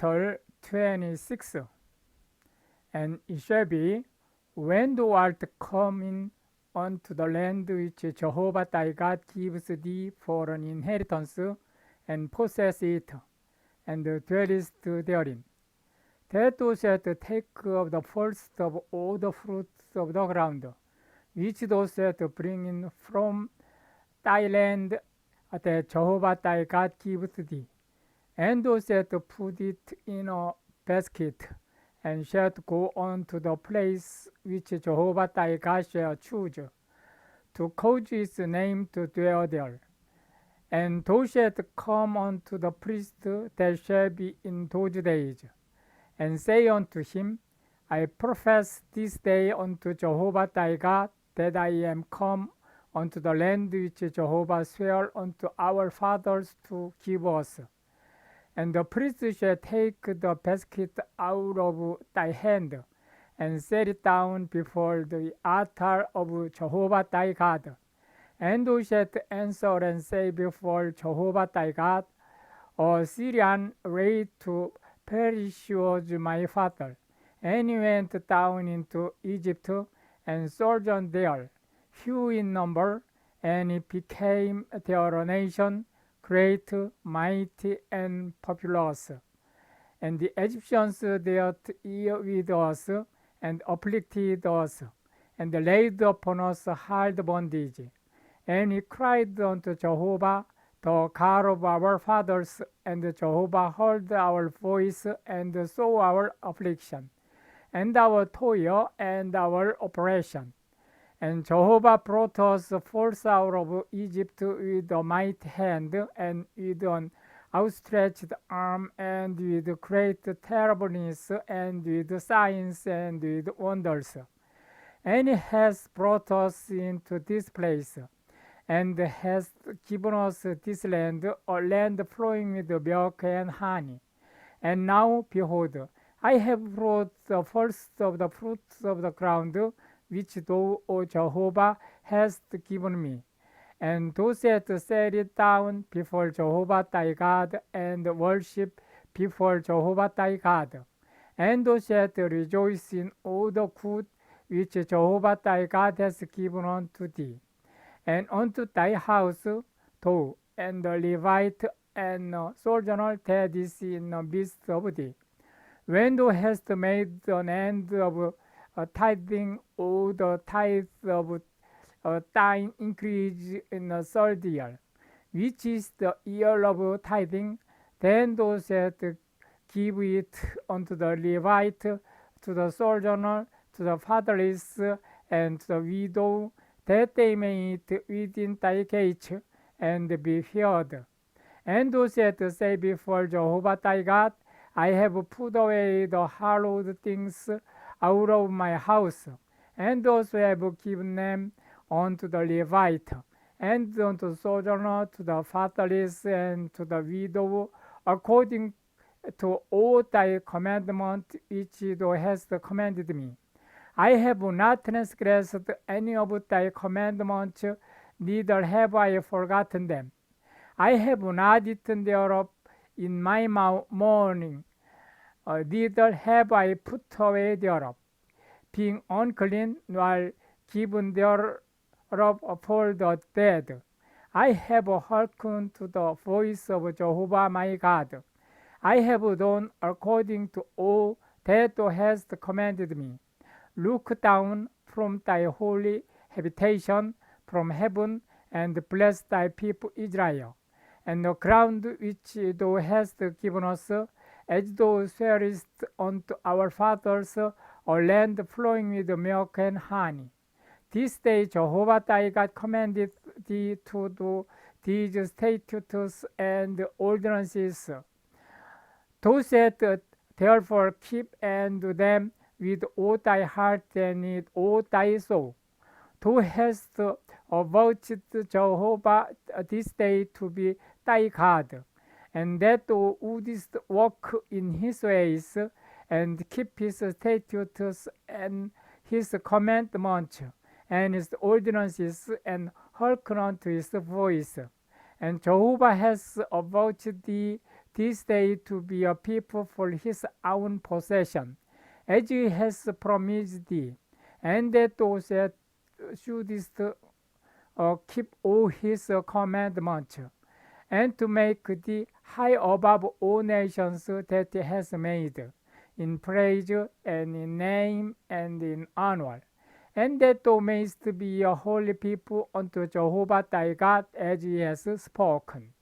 chapter 26. And it shall be, when thou art come in unto the land which Jehovah thy God gives thee for an inheritance, and possess it, and dwellest therein, that thou shalt take of the first of all the fruits of the ground, which thou shalt bring in from thy land that Jehovah thy God giveth thee, and shalt put it in a basket, and shall go on to the place which Jehovah thy God shall choose, to cause his name to dwell there. And thou shalt come unto the priest that shall be in those days, and say unto him, I profess this day unto Jehovah thy God that I am come unto the land which Jehovah sware unto our fathers to give us. And the priest shall take the basket out of thy hand, and set it down before the altar of Jehovah thy God. And thou shalt answer and say before Jehovah thy God, A Syrian raid to perish was my father, and he went down into Egypt and sojourned there, few in number, and it became there a nation, great, mighty, and populous. And the Egyptians dealt ill with us, and afflicted us, and laid upon us hard bondage. And we cried unto Jehovah, the God of our fathers, and Jehovah heard our voice and saw our affliction, and our toil, and our oppression. And Jehovah brought us forth out of Egypt with a mighty hand, and with an outstretched arm, and with great terribleness, and with signs, and with wonders. And he has brought us into this place, and has given us this land, a land flowing with milk and honey. And now, behold, I have brought the first of the fruits of the ground, which thou, O Jehovah, hast given me. And thou shalt set it down before Jehovah thy God, and worship before Jehovah thy God. And thou shalt rejoice in all the good which Jehovah thy God has given unto thee. And unto thy house, thou and the Levite and the sojourner that is in the midst of thee. When thou hast made an end of uh, tithing all the tithes of uh, thine increase in the third year, which is the year of tithing, then those that give it unto the Levite, to the sojourner, to the fatherless, and to the widow, that they may eat within thy gates, and be filled. And those that say before Jehovah thy God, I have put away the hallowed things out of my house, and also I have given them unto the Levite, and unto the sojourner, to the fatherless, and to the widow, according to all thy commandment which thou hast commanded me. I have not transgressed any of thy commandments, neither have I forgotten them. I have not eaten thereof in my mourning, neither have I put away thereof, being unclean while given thereof for the dead. I have hearkened to the voice of Jehovah my God. I have done according to all that thou hast commanded me. Look down from thy holy habitation from heaven and bless thy people Israel, and the ground which thou hast given us, as thou swearest unto our fathers, a land flowing with milk and honey. This day Jehovah thy God commanded thee to do these statutes and ordinances. Thou shalt therefore keep and do them with all thy heart and with all thy soul. Thou hast avouched Jehovah this day to be thy God, and that thou wouldest walk in his ways, and keep his statutes and his commandments, and his ordinances, and hearken unto his voice. And Jehovah has avouched thee this day to be a people for his own possession, as he has promised thee, and that thou shouldest uh, keep all his commandments, and to make the high above all nations that he has made, in praise and in name and in honor, and that thou mayest be a holy people unto Jehovah thy God, as he has spoken.